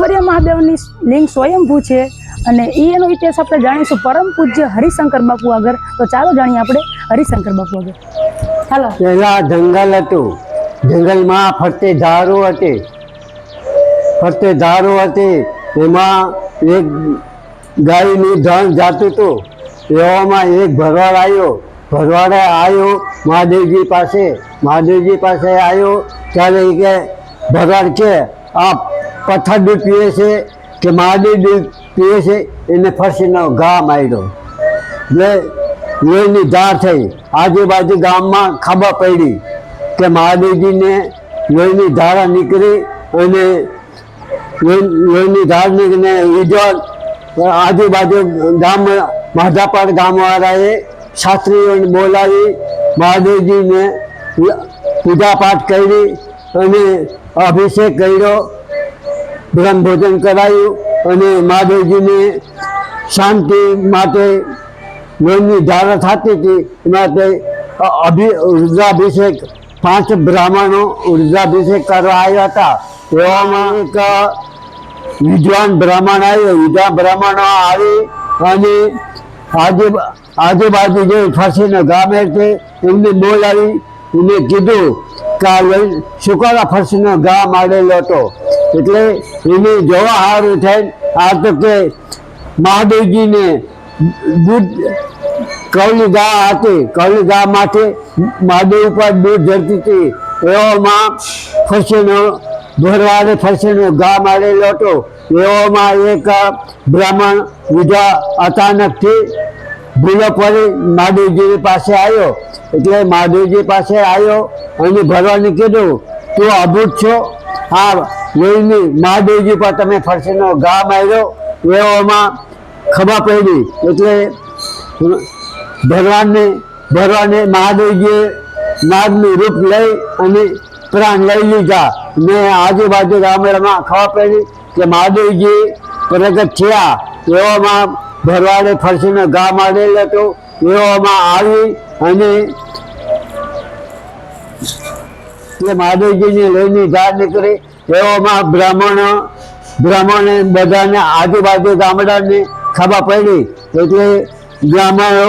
ઈશ્વરીય મહાદેવની લિંગ સ્વયંભૂ છે અને એ એનો ઇતિહાસ આપણે જાણીશું. પરમ પૂજ્ય હરિશંકર બાપુ આગળ. તો ચાલો જાણીએ આપણે હરિશંકર બાપુ આગળ. ચાલો. પહેલા જંગલ હતું. જંગલમાં ફરતે ધારો હતી. ફરતે ધારો હતી. એમાં એક ગાયનું ધન જાતું હતું. એવામાં એક ભરવાડ આવ્યો. ભરવાડે આવ્યો મહાદેવજી પાસે. મહાદેવજી પાસે આવ્યો. ત્યારે કે, ભરવાડ છે. આ પથ્થર દૂધ પીએ છે કે મહાદેવ દૂધ પીએ છે, એને ફરસીનો ઘા માર્યો. એટલે લોહીની ધાર થઈ. આજુબાજુ ગામમાં ખબર પડી કે મહાદેવજીને લોહીની ધારા નીકળી અને લોહીની ધાર નીકળીને વિજોલ આજુબાજુ ગામ માધાપર ગામવાળાએ શાસ્ત્રીઓને બોલાવી મહાદેવજીને પૂજા પાઠ કરી અને અભિષેક કર્યો. ભોજન કરાયું અને મહાદેવજીને શાંતિ માટે લોહીની ધારા થતી હતી. માટે અભિ, રુદ્રાભિષેક, પાંચ બ્રાહ્મણો રુદ્રાભિષેક કરવા આવ્યા હતા. એવામાં એક વિદ્વાન બ્રાહ્મણ આવ્યો. વિદ્વાન બ્રાહ્મણો આવી અને આજુ, આજુબાજુ જે ફરસીનો ગામે છે, એમને બોલાવી. એને કીધું કે આ ફસીનો ગામ મારેલો હતો. એટલે એને જોવા સારું થાય. આ તો કે મહાદેવજીને દૂધ, કવલી ગા હતી. કવલી ગા માટે મહાદેવ ઉપર દૂધ ઝરતી હતી. એવામાં ફરસીનો ભરવાડે ફરસીનો ઘા મારેલો હતો. એવામાં એક બ્રાહ્મણ વિધવા અચાનકથી ભૂલો પડી મહાદેવજીની પાસે આવ્યો. એટલે મહાદેવજી પાસે આવ્યો અને ભરવાને કીધું, તું અભૂત છો. આ લોહીની મહાદેવજી પર તમે ફરસીનો ઘા માર્યો એવામાં ખબર પડી એટલે ભગવાનને, ભગવાને મહાદેવજીએ નાગનું રૂપ લઈ અને પ્રાણ લઈ લીધા. ને આજુબાજુ ગામડામાં ખબર પડી કે મહાદેવજી પ્રગટ થયા. એવામાં ભરવાડે ફરસીનો ઘા મારેલો હતો. એવામાં આવી અને મહાદેવજીને લઈને ધાર નીકળી. એવામાં બ્રાહ્મણો, બ્રાહ્મણે બધાને આજુબાજુ ગામડાને ખબર પડી. એટલે બ્રાહ્મણો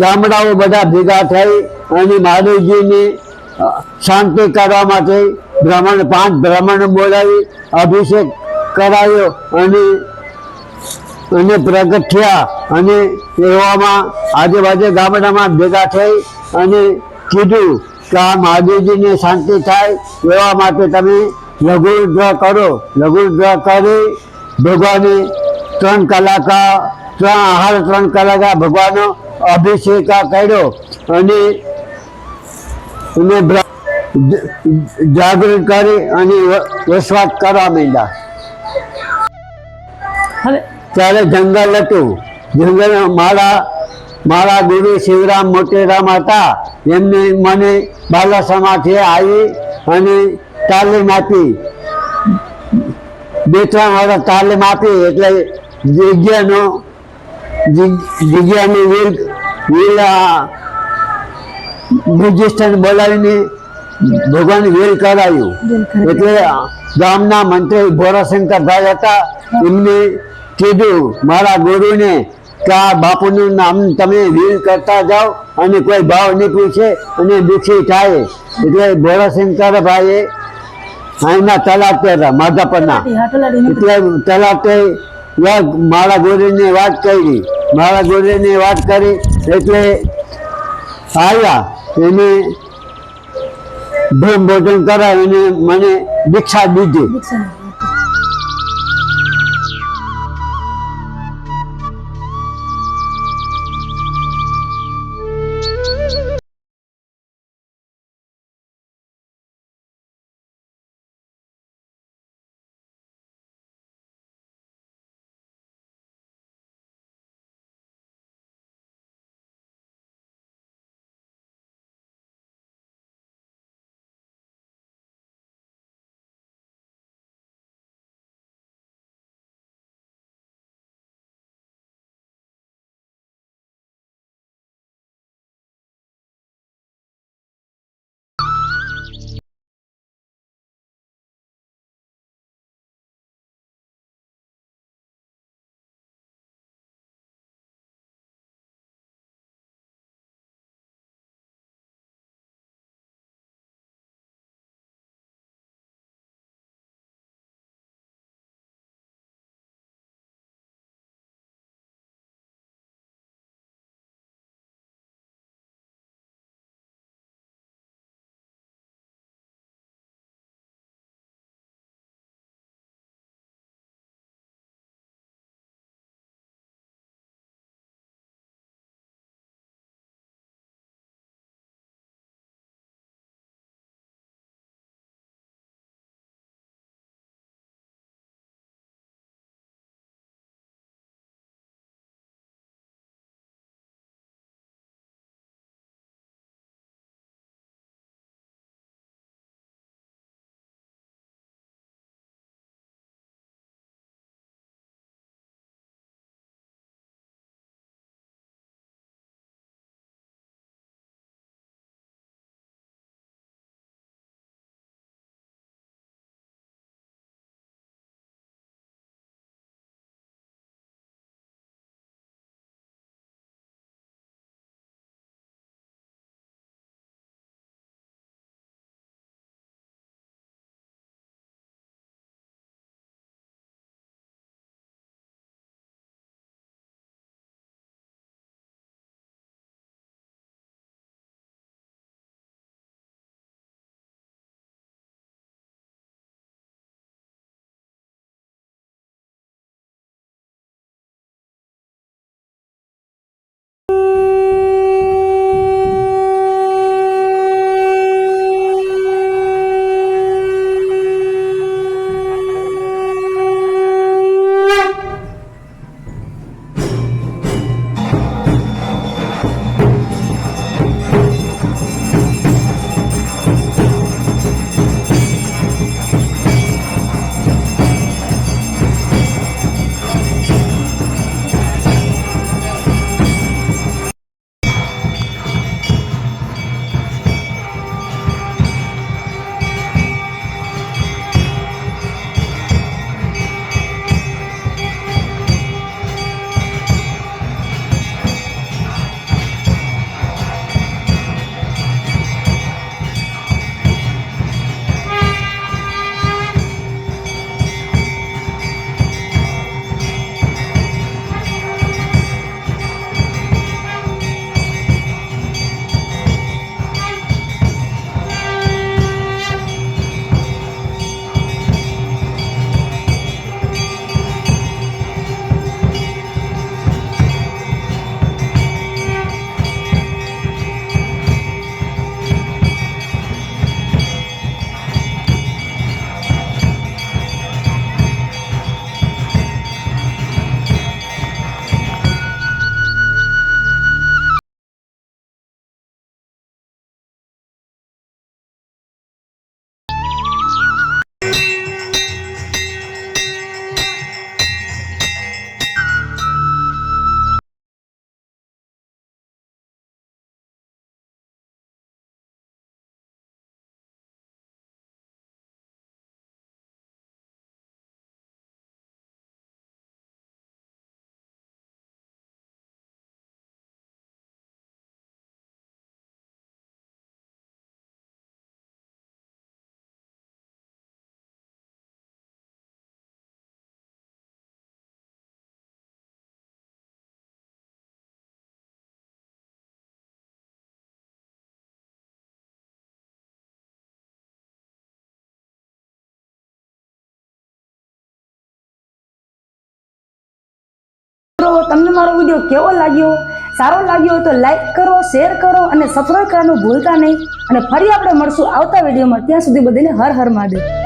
ગામડાઓ બધા ભેગા થઈ અને મહાદેવજીને શાંતિ કરવા માટે બ્રાહ્મણ, પાંચ બ્રાહ્મણ બોલાવી, અભિષેક કરાયો અને અને પ્રગટ થયા. અને એવામાં આજુબાજુ ગામડામાં ભેગા થઈ અને કીધું કે આ મહાદેવજીને શાંતિ થાય એવા માટે તમે લઘુ રુદ્ર કરો. લઘુ રુદ્ર કરી ભગવાને ત્રણ કલાક ત્રણ આહાર ત્રણ કલાક ભગવાનનો અભિષેક કર્યો અને એને જાગૃત કરી અને વસવાટ કરવા માંડ્યા. હવે ત્યારે જંગલ હતું. જંગલ મારા મારા ગુરુ શિવરામ મોટેરામ હતા. એમને મને બાલાસામાંથી આવી અને તાલીમ આપી. બે ત્રણ વર્ષ તાલીમ આપી એટલે જગ્યાનો જગ- જગ્યાની વીલ વીલ રજિસ્ટર બોલાવીને ભગવાન વેલ કરાયું. એટલે ગામના મંત્રી ભોરાશંકરભાઈ હતા. એમને કીધું મારા ગુરુને કે આ બાપુનું નામ તમે વીલ કરતા જાઓ અને કોઈ ભાવ નહીં પૂછે અને દુઃખી થાય. એટલે ભોરાશંકરભાઈએ અહીંના તલાટ હતા. માધાપરના એટલે તલાટે મારા ગુરુને વાત કરી મારા ગુરુને વાત કરી એટલે આવ્યા એને ભોજન ભોજન કરાવીને મને દીક્ષા દીધી. તમને મારો વીડિયો કેવો લાગ્યો? સારો લાગ્યો હોય તો લાઈક કરો શેર કરો અને સબસ્ક્રાઈબ કરવાનું ભૂલતા નહીં. અને ફરી આપણે મળશું આવતા વિડીયોમાં. ત્યાં સુધી બધીને હર હર મહાદેવ.